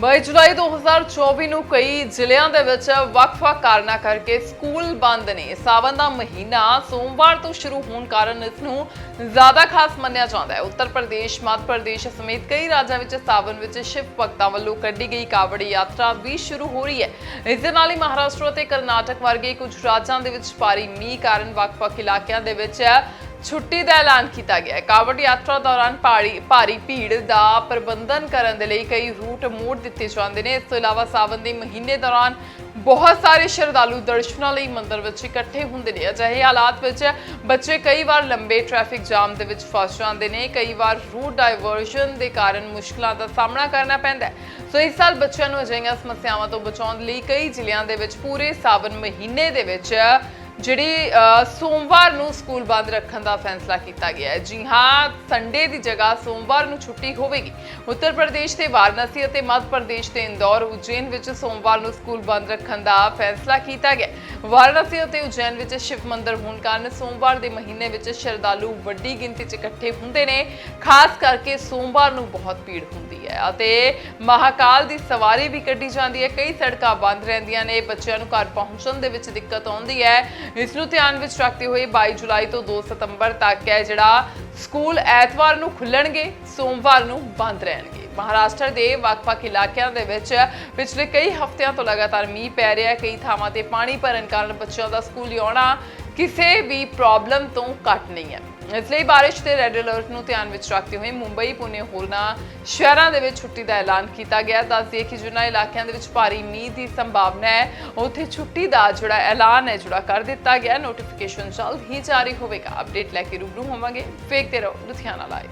22 ਜੁਲਾਈ 2024 ਨੂੰ ਕਈ ਜ਼ਿਲ੍ਹਿਆਂ ਦੇ ਵਿੱਚ ਵੱਖ-ਵੱਖ ਕਾਰਨਾਂ ਕਰਕੇ ਸਕੂਲ ਬੰਦ ਨੇ। ਸਾਵਨ ਦਾ ਮਹੀਨਾ ਸੋਮਵਾਰ ਤੋਂ ਸ਼ੁਰੂ ਹੋਣ ਕਾਰਨ ਇਸ ਨੂੰ ਜ਼ਿਆਦਾ ਖਾਸ ਮੰਨਿਆ ਜਾਂਦਾ ਹੈ। ਉੱਤਰ ਪ੍ਰਦੇਸ਼, ਮੱਧ ਪ੍ਰਦੇਸ਼ ਸਮੇਤ ਕਈ ਰਾਜਾਂ ਵਿੱਚ ਸਾਵਨ ਵਿੱਚ ਸ਼ਿਵ ਭਗਤਾਂ ਵੱਲੋਂ ਕੱਢੀ ਗਈ ਕਾਵੜੀ ਯਾਤਰਾ ਵੀ ਸ਼ੁਰੂ ਹੋ ਰਹੀ ਹੈ। ਇਸ ਦੇ ਨਾਲ ਹੀ ਮਹਾਰਾਸ਼ਟਰ ਅਤੇ ਕਰਨਾਟਕ ਵਰਗੇ ਕੁਝ ਰਾਜਾਂ ਦੇ ਵਿੱਚ ਭਾਰੀ ਮੀਂਹ ਕਾਰਨ ਵੱਖ-ਵੱਖ ਇਲਾਕਿਆਂ ਦੇ ਵਿੱਚ ਛੁੱਟੀ ਦਾ ਐਲਾਨ ਕੀਤਾ ਗਿਆ ਹੈ। ਕਾਵੜ ਯਾਤਰਾ ਦੌਰਾਨ ਭਾਰੀ ਭਾਰੀ ਭੀੜ ਦਾ ਪ੍ਰਬੰਧਨ ਕਰਨ ਦੇ ਲਈ ਕਈ ਰੂਟ ਮੋੜ ਦਿੱਤੇ ਜਾਂਦੇ ਨੇ। ਇਸ ਤੋਂ ਇਲਾਵਾ ਸਾਵਨ ਦੇ ਮਹੀਨੇ ਦੌਰਾਨ ਬਹੁਤ ਸਾਰੇ ਸ਼ਰਧਾਲੂ ਦਰਸ਼ਨਾਂ ਲਈ ਮੰਦਰ ਵਿੱਚ ਇਕੱਠੇ ਹੁੰਦੇ ਨੇ। ਅਜਿਹੇ ਹਾਲਾਤ ਵਿੱਚ ਬੱਚੇ ਕਈ ਵਾਰ ਲੰਬੇ ਟ੍ਰੈਫਿਕ ਜਾਮ ਦੇ ਵਿੱਚ ਫਸ ਜਾਂਦੇ ਨੇ। ਕਈ ਵਾਰ ਰੂਟ ਡਾਇਵਰਸ਼ਨ ਦੇ ਕਾਰਨ ਮੁਸ਼ਕਲਾਂ ਦਾ ਸਾਹਮਣਾ ਕਰਨਾ ਪੈਂਦਾ ਹੈ। ਸੋ ਇਸ ਸਾਲ ਬੱਚਿਆਂ ਨੂੰ ਅਜਿਹੀਆਂ ਸਮੱਸਿਆਵਾਂ ਤੋਂ ਬਚਾਉਣ ਲਈ ਕਈ ਜ਼ਿਲ੍ਹਿਆਂ ਦੇ ਵਿੱਚ ਪੂਰੇ ਸਾਵਨ ਮਹੀਨੇ ਦੇ ਵਿੱਚ ਜਿਹੜੀ ਸੋਮਵਾਰ ਨੂੰ ਸਕੂਲ ਬੰਦ ਰੱਖਣ ਦਾ ਫੈਸਲਾ ਕੀਤਾ ਗਿਆ ਹੈ। ਜੀ ਹਾਂ ਸੰਡੇ ਦੀ ਜਗ੍ਹਾ ਸੋਮਵਾਰ ਨੂੰ ਛੁੱਟੀ ਹੋਵੇਗੀ। ਉੱਤਰ ਪ੍ਰਦੇਸ਼ ਦੇ ਵਾਰਾਣਸੀ ਅਤੇ ਮੱਧ ਪ੍ਰਦੇਸ਼ ਦੇ ਇੰਦੌਰ, ਉਜੈਨ ਵਿੱਚ ਸੋਮਵਾਰ ਨੂੰ ਸਕੂਲ ਬੰਦ ਰੱਖਣ ਦਾ ਫੈਸਲਾ ਕੀਤਾ ਗਿਆ ਹੈ। ਵਾਰਾਣਸੀ ਅਤੇ ਉਜੈਨ ਵਿੱਚ ਸ਼ਿਵ ਮੰਦਰ ਹੋਣ ਕਾਰਨ ਸੋਮਵਾਰ ਦੇ ਮਹੀਨੇ ਵਿੱਚ ਸ਼ਰਧਾਲੂ ਵੱਡੀ ਗਿਣਤੀ 'ਚ ਇਕੱਠੇ ਹੁੰਦੇ ਨੇ। ਖਾਸ ਕਰਕੇ ਸੋਮਵਾਰ ਨੂੰ ਬਹੁਤ ਭੀੜ ਹੁੰਦੀ ਹੈ ਅਤੇ ਮਹਾਕਾਲ ਦੀ ਸਵਾਰੀ ਵੀ ਕੱਢੀ ਜਾਂਦੀ ਹੈ। ਕਈ ਸੜਕਾਂ ਬੰਦ ਰਹਿੰਦੀਆਂ ਨੇ, ਬੱਚਿਆਂ ਨੂੰ ਘਰ ਪਹੁੰਚਣ ਦੇ ਵਿੱਚ ਦਿੱਕਤ ਆਉਂਦੀ ਹੈ। ਇਸ ਨੂੰ ਧਿਆਨ ਵਿੱਚ ਰੱਖਦੇ ਹੋਏ 22 ਜੁਲਾਈ ਤੋਂ 2 ਸਤੰਬਰ ਤੱਕ ਹੈ ਜਿਹੜਾ ਸਕੂਲ ਐਤਵਾਰ ਨੂੰ ਖੁੱਲਣਗੇ, ਸੋਮਵਾਰ ਨੂੰ ਬੰਦ ਰਹਿਣਗੇ। ਮਹਾਰਾਸ਼ਟਰ ਦੇ ਵੱਖ-ਵੱਖ ਇਲਾਕਿਆਂ ਦੇ ਵਿੱਚ ਪਿਛਲੇ ਕਈ ਹਫ਼ਤਿਆਂ ਤੋਂ ਲਗਾਤਾਰ ਮੀਂਹ ਪੈ ਰਿਹਾ ਹੈ। ਕਈ ਥਾਵਾਂ ਤੇ ਪਾਣੀ ਭਰਨ ਕਾਰਨ ਬੱਚਿਆਂ ਦਾ ਸਕੂਲ ਆਉਣਾ ਕਿਸੇ ਵੀ ਪ੍ਰੋਬਲਮ ਤੋਂ ਘੱਟ ਨਹੀਂ ਹੈ। ਇਸ ਲਈ ਬਾਰਿਸ਼ ਤੇ ਰੈੱਡ ਅਲਰਟ ਨੂੰ ਧਿਆਨ ਵਿੱਚ ਰੱਖਦੇ ਹੋਏ ਮੁੰਬਈ, ਪੁਣੇ ਹੋਰਨਾਂ ਸ਼ਹਿਰਾਂ ਦੇ ਵਿੱਚ ਛੁੱਟੀ ਦਾ ਐਲਾਨ ਕੀਤਾ ਗਿਆ। ਦੱਸ ਕਿ ਜਿਨ੍ਹਾਂ ਇਲਾਕਿਆਂ ਦੇ ਵਿੱਚ ਭਾਰੀ ਮੀਂਹ ਦੀ ਸੰਭਾਵਨਾ ਹੈ, ਉੱਥੇ ਛੁੱਟੀ ਦਾ ਜਿਹੜਾ ਐਲਾਨ ਹੈ, ਜਿਹੜਾ ਕਰ ਦਿੱਤਾ ਗਿਆ। ਨੋਟੀਫਿਕੇਸ਼ਨ ਜਲਦ ਹੀ ਜਾਰੀ ਹੋਵੇਗਾ। ਅਪਡੇਟ ਲੈ ਕੇ ਰੂਬਰੂ ਹੋਵਾਂਗੇ। ਵੇਖਦੇ ਰਹੋ ਲੁਧਿਆਣਾ ਲਾਈਵ